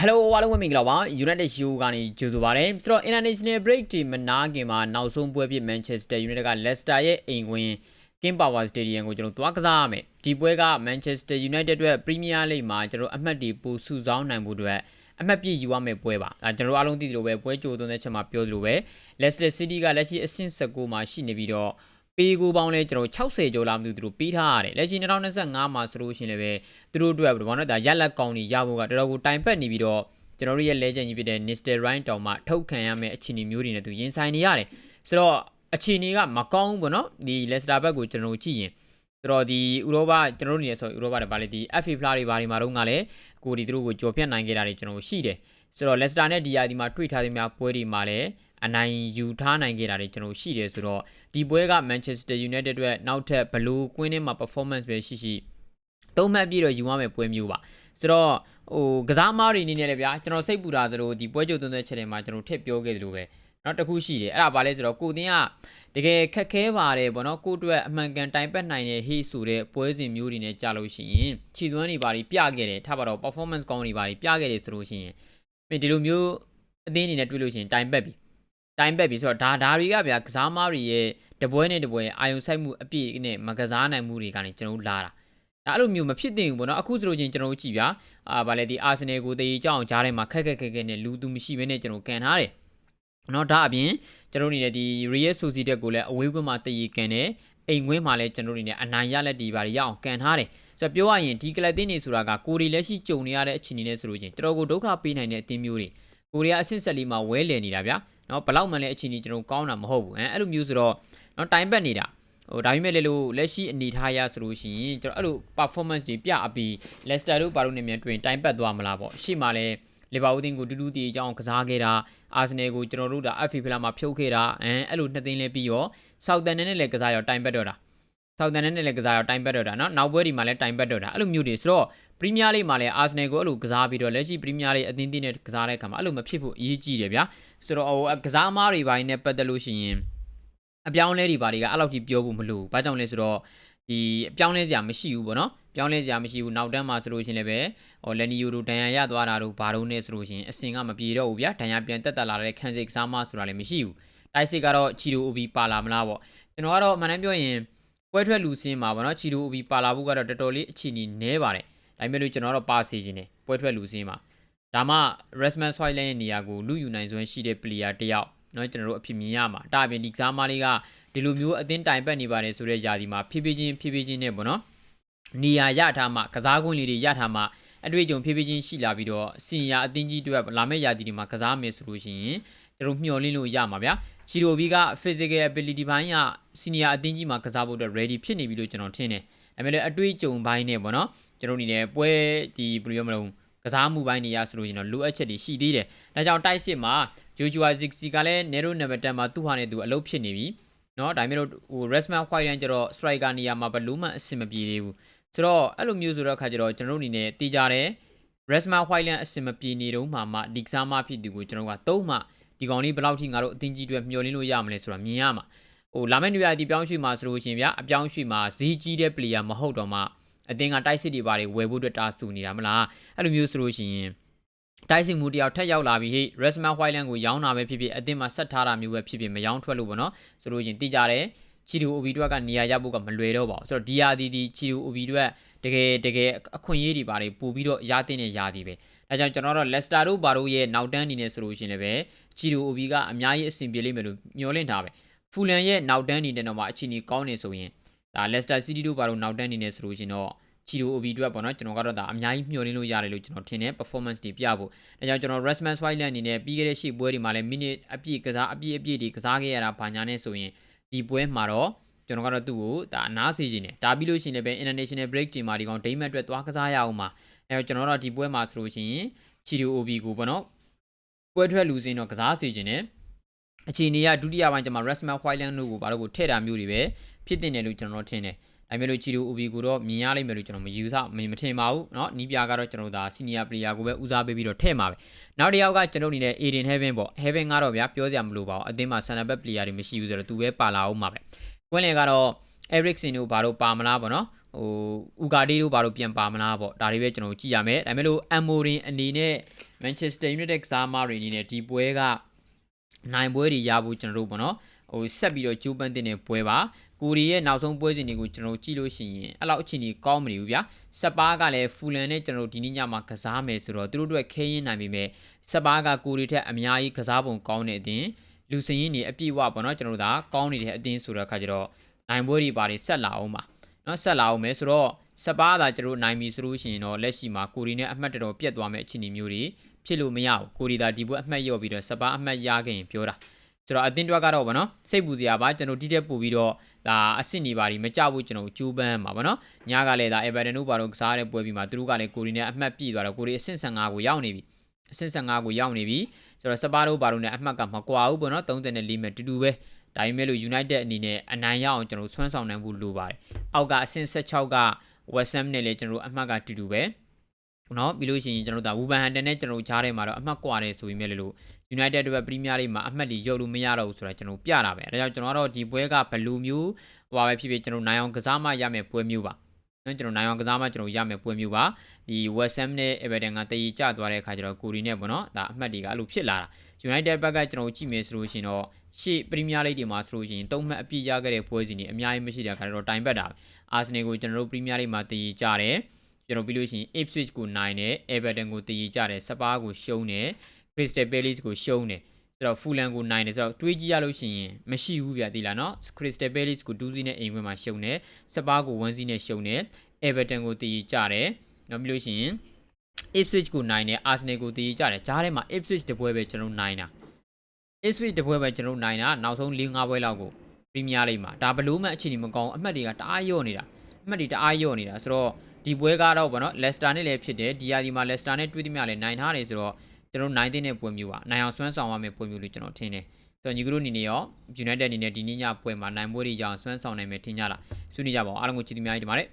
Hello အားလုံးပဲမင်္ဂလာပါ United Show ကနေကြိုဆိုပါရစေဆိုတော့ International Break ဒီမနာခင်မှာနောက်ဆုံးပွဲဖြစ် Manchester United က Leicester ရဲ့အိမ်ဝင် King Power Stadium ကိုကျွန်တော်သွားကစားရမယ်ဒီပွဲက Manchester United အတွက် Premier League မှာကျွန်တော်အမှတ်တွေပိုစုဆောင်းနိုင်ဖို့အတွက်အမှတ်ပြည့်ယူရမယ့်ပွဲပါအဲကျွန်တော်အားလုံးသိသလိုပဲပွဲကြိုသွင်းတဲ့ချက်မှာပြောသလိုပဲ Leicester City ကလက်ရှိအဆင့်19မှာရှိနေပြီးတော့ ပေးကိုပေါင်းလဲကျွန်တော်60ကျော်လာမှမသိဘူးသူတို့ပေးထားရတယ်လက်ရှိ2025မှာဆိုလို့ရှိရင်လည်းပဲသူတို့အတွက်ဘာလို့လဲဒါရက်လက်ကောင်းကြီးရဖို့ကတော်တော်ကိုတိုင်ပတ်နေပြီးတော့ကျွန်တော်တို့ရဲ့ legend ကြီးဖြစ်တဲ့ Nistel Ryan တောင်မှထုတ်ခံရမယ့်အခြေအနေမျိုးတွေနဲ့သူရင်ဆိုင်နေရတယ်ဆိုတော့အခြေအနေကမကောင်းဘူးပေါ့နော်ဒီ Leicester ဘက်ကိုကျွန်တော်တို့ကြည့်ရင်ဆိုတော့ဒီဥရောပကျွန်တော်တို့နေရဆိုဥရောပတွေဗာလေဒီ FA ဖလားတွေဗာဒီမှာတော့ငါလည်းကိုဒီသူတို့ကိုကြော်ဖြတ်နိုင်ခဲ့တာတွေကျွန်တော်တို့ရှိတယ်ဆိုတော့ Leicester နဲ့ဒီယာဒီမှာတွေ့ထားသမျှပွဲတွေမှာလည်း အနိုင်ယူထားနိုင်ခဲ့တာတွေကျွန်တော်ရှိတယ်ဆိုတော့ဒီပွဲက Manchester United အတွက်နောက်ထပ်ဘလူးကွင်းထဲမှာ performance ပဲရှိရှိသုံးမှတ်ပြီးတော့ယူရမယ့်ပွဲမျိုးပါဆိုတော့ဟိုကစားမားတွေအနေနဲ့လည်းဗျာကျွန်တော်စိတ်ပူတာသလိုဒီပွဲကြိုသွင်းတဲ့ချက်တွေမှာကျွန်တော်ထည့်ပြောခဲ့သလိုပဲနောက်တစ်ခုရှိတယ်အဲ့ဒါဘာလဲဆိုတော့ကိုတင်းကတကယ်ခက်ခဲပါတယ်ဗောနော်ကိုအတွက်အမှန်ကန်တိုင်ပတ်နိုင်တဲ့ဟေးဆိုတဲ့ပွဲစဉ်မျိုးတွေနဲ့ကြာလို့ရှိရင်ခြေသွမ်းတွေဘာတွေပြခဲ့တယ်ထားပါတော့ performance ကောင်းတွေဘာတွေပြခဲ့တယ်ဆိုလို့ရှိရင်မင်းဒီလိုမျိုးအသင်းအနေနဲ့တွေ့လို့ရှိရင်တိုင်ပတ်ပြီ တိုင်ပတ်ပြီဆိုတော့ဒါဒါတွေကဗျာကစားမားတွေရဲ့တပွဲနဲ့တပွဲအာယုံဆိုင်မှုအပြည့်နဲ့မကစားနိုင်မှုတွေကနေကျွန်တော်လာတာဒါအဲ့လိုမျိုးမဖြစ်သင့်ဘူးပေါ့နော်အခုဆိုလို့ချင်းကျွန်တော်တို့ကြည့်ဗျာအာဗာလေဒီအာဆင်နယ်ကိုတေးကြောအောင်ကြားထဲမှာခက်ခက်ခက်ခက်နဲ့လူသူမရှိဘဲနဲ့ကျွန်တော်ကန်ထားတယ်နော်ဒါအပြင်ကျွန်တော်တို့နေတဲ့ဒီ Real Sociedad ကိုလည်းအဝေးကွင်းမှာတည်ရကန်တယ်အိမ်ကွင်းမှာလည်းကျွန်တော်တို့နေနဲ့အနိုင်ရလက်ဒီပါရရအောင်ကန်ထားတယ်ဆိုတော့ပြောရရင်ဒီကလပ်တင်းနေဆိုတာကကိုရီလက်ရှိကြုံနေရတဲ့အခြေအနေနဲ့ဆိုလို့ချင်းတော်တော်ကိုဒုက္ခပေးနိုင်တဲ့အသင်းမျိုးတွေကိုရီးယားအဆင့်ဆက်လေးမှာဝဲလည်နေတာဗျာ နော်ဘလောက်မှလည်းအခြေအနေကျွန်တော်ကောင်းတာမဟုတ်ဘူးအဲအဲ့လိုမျိုးဆိုတော့နော်တိုင်ပတ်နေတာဟိုဒါပေမဲ့လည်းလို့လက်ရှိအနေထားရဆိုလို့ရှိရင်ကျွန်တော်အဲ့လို performance တွေပြအပြီး Leicester တို့ဘာလို့နေမြန်တွင်တိုင်ပတ်သွားမလားပေါ့ရှေ့မှာလည်းလီဗာပူးတင်းကိုတူတူတီအကြောင်းကစားခဲ့တာအာဆင်နယ်ကိုကျွန်တော်တို့ဒါ FA ဖလားမှာဖြုတ်ခဲ့တာအဲအဲ့လိုနှစ်သိန်းလဲပြီးတော့ဆောက်တန်နဲ့လည်းကစားရောတိုင်ပတ်တော့တာဆောက်တန်နဲ့လည်းကစားရောတိုင်ပတ်တော့တာเนาะနောက်ပွဲဒီမှာလည်းတိုင်ပတ်တော့တာအဲ့လိုမျိုးတွေဆိုတော့ ပရီးမီးယားလိမှာလည်းအာဆင်နယ်ကိုအဲ့လိုကစားပြီးတော့လက်ရှိပရီးမီးယားလိအသင်းတင်းနဲ့ကစားတဲ့အခါမှာအဲ့လိုမဖြစ်ဖို့အရေးကြီးတယ်ဗျာဆိုတော့ဟိုကစားမားတွေပိုင်းနဲ့ပတ်သက်လို့ရှိရင်အပြောင်းလဲတွေဘာတွေကအဲ့လောက်ကြီးပြောဖို့မလိုဘူးဘာကြောင့်လဲဆိုတော့ဒီအပြောင်းလဲစရာမရှိဘူးပေါ့နော်ပြောင်းလဲစရာမရှိဘူးနောက်တန်းမှာဆိုလို့ရှိရင်လည်းပဲဟိုလန်နီယိုတို့ဒဏ်ရာရသွားတာတို့ဘာတို့နဲ့ဆိုလို့ရှိရင်အစင်ကမပြေတော့ဘူးဗျာဒဏ်ရာပြန်တက်တက်လာတဲ့ခန်းစိတ်ကစားမဆိုတာလည်းမရှိဘူးတိုက်စစ်ကတော့ချီတိုအိုဘီပါလာမလားပေါ့ကျွန်တော်ကတော့အမှန်တမ်းပြောရင်ပွဲထွက်လူစင်းမှာပေါ့နော်ချီတိုအိုဘီပါလာဖို့ကတော့တော်တော်လေးအခြေအနေနည်းပါတယ် ဒါပေမဲ့လို့ကျွန်တော်ကတော့ပါစီခြင်းတယ်ပွဲထွက်လူစင်းမှာဒါမှ Resman Soiland ရဲ့နေရာကိုလူယူနိုင်စွမ်းရှိတဲ့ player တယောက်เนาะကျွန်တော်တို့အဖြစ်မြင်ရမှာဒါအပြင်ဒီကစားမလေးကဒီလိုမျိုးအသင်းတိုင်ပတ်နေပါတယ်ဆိုတဲ့ຢာဒီမှာဖြည်းဖြည်းချင်းဖြည်းဖြည်းချင်းနဲ့ပေါ့နော်နေရာရထားမှကစားကွင်းလေးတွေရထားမှအတွေ့အကြုံဖြည်းဖြည်းချင်းရှိလာပြီးတော့စင်ယာအသင်းကြီးတွေလာမယ့်ຢာဒီတွေမှာကစားမယ်ဆိုလို့ရှိရင်ကျွန်တော်မျှော်လင့်လို့ရမှာဗျာချီရိုဘီက physical ability ဘိုင်းက senior အသင်းကြီးမှာကစားဖို့အတွက် ready ဖြစ်နေပြီလို့ကျွန်တော်ထင်တယ် ဒါပေမဲ့အတွေ့အကြုံဘိုင်းနဲ့ပေါ့နော်ကျွန်တော်အနေနဲ့ပွဲဒီဘယ်လိုပြောမလဲကစားမှုပိုင်းနေရဆိုလို့ရင်တော့လိုအပ်ချက်တွေရှိသေးတယ်ဒါကြောင့်တိုက်စစ်မှာ Joshua Zixi ကလည်း Nero number 10မှာသူ့ဟာနဲ့သူအလုပ်ဖြစ်နေပြီเนาะဒါပေမဲ့လို့ဟို Resman White ကျတော့ striker နေရာမှာဘလို့မှအဆင်မပြေသေးဘူးဆိုတော့အဲ့လိုမျိုးဆိုတော့အခါကျတော့ကျွန်တော်တို့အနေနဲ့တီးကြတယ် Resman White အဆင်မပြေနေတော့မှမှဒီကစားမဖြစ်သူကိုကျွန်တော်ကသုံးမှဒီကောင်လေးဘယ်လောက်ထိငါတို့အတင်းကြီးတွေမျှော်လင့်လို့ရမလဲဆိုတာမြင်ရမှာ ဟိုလာမယ့်နေရာဒီပြောင်းရွှေ့မှာဆိုလို့ရှင်ဗျာအပြောင်းရွှေ့မှာဈေးကြီးတဲ့ player မဟုတ်တော့မှအတင်းကတိုက်စစ်တွေပါတယ်ဝယ်ဖို့အတွက်တာဆူနေတာမလားအဲ့လိုမျိုးဆိုလို့ရှိရင်တိုက်စစ်မှုတယောက်ထက်ရောက်လာပြီဟေ့ Resman Whiteland ကိုရောင်းတာပဲဖြစ်ဖြစ်အတင်းမှာဆက်ထားတာမျိုးပဲဖြစ်ဖြစ်မရောင်းထွက်လို့ပေါ့နော်ဆိုလို့ချင်းတိကြတယ်ချီတူ OB တွေကနေရာရဖို့ကမလွယ်တော့ပါဘူးဆိုတော့ DRDD ချီတူ OB တွေတကယ်တကယ်အခွင့်အရေးတွေပါတယ်ပို့ပြီးတော့ရတဲ့နဲ့ရသည်ပဲအဲကြောင့်ကျွန်တော်တို့ Leicester တို့ဘာတို့ရဲ့နောက်တန်းအနေနဲ့ဆိုလို့ရှိရင်လည်းချီတူ OB ကအများကြီးအဆင်ပြေလိမ့်မယ်လို့မျှော်လင့်ထားပဲ ဖူလန်ရဲ့နောက်တန်းအနေနဲ့တော့မှအခြေအနေကောင်းနေဆိုရင်ဒါ Leicester City တို့ဘာတို့နောက်တန်းအနေနဲ့ဆိုလို့ရှိရင်တော့ချီတို OB အတွက်ပေါ့နော်ကျွန်တော်ကတော့ဒါအများကြီးမျှော်လင့်လို့ရတယ်လို့ကျွန်တော်ထင်တယ် performance တွေပြဖို့အဲကြောင့်ကျွန်တော် Rasmus Hojlund အနေနဲ့ပြီးခဲ့တဲ့ရှေ့ပွဲတွေမှာလည်း minute အပြည့်ကစားအပြည့်အပြည့်တွေကစားခဲ့ရတာဘာညာနဲ့ဆိုရင်ဒီပွဲမှာတော့ကျွန်တော်ကတော့သူ့ကိုဒါအနားစီခြင်းတယ်ဒါပြီးလို့ရှိရင်လည်းပဲ international break ချိန်မှာဒီကောင်ဒိမတ်အတွက်သွားကစားရအောင်မှာအဲတော့ကျွန်တော်တို့ဒီပွဲမှာဆိုလို့ရှိရင်ချီတို OB ကိုပေါ့နော်ပွဲထွက်လူစင်းတော့ကစားစီခြင်းတယ် အခြေအနေကဒုတိယပိုင်းကျမှ Rasmus Hojlund တို့ကိုဘာလို့ကိုထည့်တာမျိုးတွေပဲဖြစ်တင်တယ်လို့ကျွန်တော်တို့ထင်တယ်ဒါပေမဲ့လို့ချီတို OB ကိုတော့မြင်ရလိမ့်မယ်လို့ကျွန်တော်မယူဆမထင်ပါဘူးเนาะနီးပြကတော့ကျွန်တော်ဒါ senior player ကိုပဲဦးစားပေးပြီးတော့ထည့်မှာပဲနောက်တစ်ယောက်ကကျွန်တော်အနေနဲ့ Aiden Heaven ပေါ့ Heaven ကတော့ဗျာပြောစရာမလိုပါဘူးအသင်းမှာ center back player တွေမရှိဘူးဆိုတော့သူပဲပါလာအောင်မှာပဲကွင်းလေကတော့ Eriksen တို့ဘာလို့ပါမလားပေါ့နော်ဟို Ugarte တို့ဘာလို့ပြန်ပါမလားပေါ့ဒါတွေပဲကျွန်တော်ကြည့်ရမယ်ဒါပေမဲ့လို့ Amorin အနေနဲ့ Manchester United ကစားမတွေအနေနဲ့ဒီပွဲက နိုင်ပွဲတွေရဖို့ကျွန်တော်တို့ပေါ့နော်ဟိုဆက်ပြီးတော့ကြိုးပမ်းတဲ့ပွဲပါကိုရီရဲ့နောက်ဆုံးပွဲစဉ်တွေကိုကျွန်တော်တို့ကြည့်လို့ရှိရင်အဲ့လောက်အခြေအနေကောင်းမနေဘူးဗျာစပါးကလည်းဖူလန်နဲ့ကျွန်တော်တို့ဒီနေ့ညမှာကစားမယ်ဆိုတော့သူတို့အတွက်ခဲရင်နိုင်ပြီမဲ့စပါးကကိုရီထက်အများကြီးကစားပုံကောင်းတဲ့အတင်လူစင်ရင်တွေအပြည့်အဝပေါ့နော်ကျွန်တော်တို့ဒါကောင်းနေတဲ့အတင်ဆိုတော့အခါကျတော့နိုင်ပွဲတွေပါတယ်ဆက်လာအောင်ပါနော်ဆက်လာအောင်မယ်ဆိုတော့စပါးသာကျွန်တော်နိုင်ပြီဆိုလို့ရှိရင်တော့လက်ရှိမှာကိုရီနဲ့အမှတ်တော်တော်ပြတ်သွားမယ့်အခြေအနေမျိုးတွေ ဖြစ်လို့မရဘူးကိုရီသာဒီပွဲအမှတ်ရော့ပြီးတော့စပါးအမှတ်ရခဲ့ရင်ပြောတာကျွန်တော်အတင်းတွက်ကတော့ဗောနော်စိတ်ပူစရာပါကျွန်တော်ဒီတက်ပို့ပြီးတော့ဒါအစ်စ်နေပါဒီမကြဘူးကျွန်တော်ကြိုးပမ်းမှာဗောနော်ညကလည်းဒါ Everton တို့ဘာလို့ကစားတဲ့ပွဲပြီးမှာသူတို့ကလည်းကိုရီနဲ့အမှတ်ပြည့်သွားတော့ကိုရီအဆင့်15ကိုရောက်နေပြီအဆင့်15ကိုရောက်နေပြီဆိုတော့စပါးတို့ဘာလို့နဲ့အမှတ်ကမကွာဘူးဗောနော်34မဲ့တူတူပဲဒါပေမဲ့လို့ United အနေနဲ့အနိုင်ရအောင်ကျွန်တော်ဆွမ်းဆောင်နိုင်ဖို့လိုပါတယ်အောက်ကအဆင့်16က West Ham နဲ့လည်းကျွန်တော်အမှတ်ကတူတူပဲ เนาะပြီးလို့ရှိရင်ကျွန်တော်ဒါ Wolverhampton နဲ့ကျွန်တော်ကြားထဲမှာတော့အမှတ်ကွာတယ်ဆိုပေမဲ့လို့ United တို့ပဲပရီးမီးယားလိဂ်မှာအမှတ်တွေရုပ်လို့မရတော့ဘူးဆိုတာကျွန်တော်ပြတာပဲအဲဒါကြောင့်ကျွန်တော်ကတော့ဒီပွဲကဘယ်လိုမျိုးဟိုပါပဲဖြစ်ဖြစ်ကျွန်တော်နိုင်အောင်ကစားမှရမယ်ပွဲမျိုးပါနော်ကျွန်တော်နိုင်အောင်ကစားမှကျွန်တော်ရမယ်ပွဲမျိုးပါဒီ West Ham နဲ့ Everton ကတည်ကြသွားတဲ့အခါကျတော့ကိုရီနဲ့ပေါ့နော်ဒါအမှတ်တွေကအဲ့လိုဖြစ်လာတာ United ဘက်ကကျွန်တော်ကြည့်မယ်ဆိုလို့ရှိရင်တော့ရှေ့ပရီးမီးယားလိဂ်တွေမှာဆိုလို့ရှိရင်သုံးမှတ်အပြည့်ရခဲ့တဲ့ပွဲစဉ်တွေအများကြီးမရှိတဲ့အခါကျတော့တိုင်ပတ်တာအာဆင်နယ်ကိုကျွန်တော်တို့ပရီးမီးယားလိဂ်မှာတည်ကြတယ် ကျွန်တော်ပြီးလို့ရှိရင် Ipswich ကိုနိုင်တယ် Everton ကိုတည်ကြတယ်စပါးကိုရှုံးတယ် Crystal Palace ကိုရှုံးတယ်ဆိုတော့ဖူလန်ကိုနိုင်တယ်ဆိုတော့တွေးကြည့်ရလို့ရှိရင်မရှိဘူးဗျာဒီလားနော် Crystal Palace ကို2စီးနဲ့အိမ်ဝင်မှာရှုံတယ်စပါးကို1စီးနဲ့ရှုံတယ် Everton ကိုတည်ကြတယ်နောက်ပြီးလို့ရှိရင် Ipswich ကိုနိုင်တယ် Arsenal ကိုတည်ကြတယ်ဂျားထဲမှာ Ipswich တပွဲပဲကျွန်တော်နိုင်တာ Ipswich တပွဲပဲကျွန်တော်နိုင်တာနောက်ဆုံး၄၅ပွဲလောက်ကို Premier League မှာဒါဘလို့မှအခြေအနေမကောင်းအမှတ်တွေကတအားရော့နေတာအမှတ်တွေတအားရော့နေတာဆိုတော့ ဒီပွဲကတော့ဗောနော် Leicester နဲ့လည်းဖြစ်တယ်ဒီယာဒီမှာ Leicester နဲ့တွေ့သမျှလည်းနိုင်ထားတယ်ဆိုတော့ကျွန်တော်နိုင်တဲ့ပွဲမျိုးပါနိုင်အောင်ဆွမ်းဆောင်ရမယ့်ပွဲမျိုးလို့ကျွန်တော်ထင်တယ်ဆိုတော့ညီကတို့အနေနဲ့ရော United အနေနဲ့ဒီနေ့ညပွဲမှာနိုင်ပွဲတွေကြောင့်ဆွမ်းဆောင်နိုင်မယ်ထင်ကြလားဆွေးနွေးကြပါအောင်အားလုံးကိုချစ်သမျှကြီးတင်ပါတယ်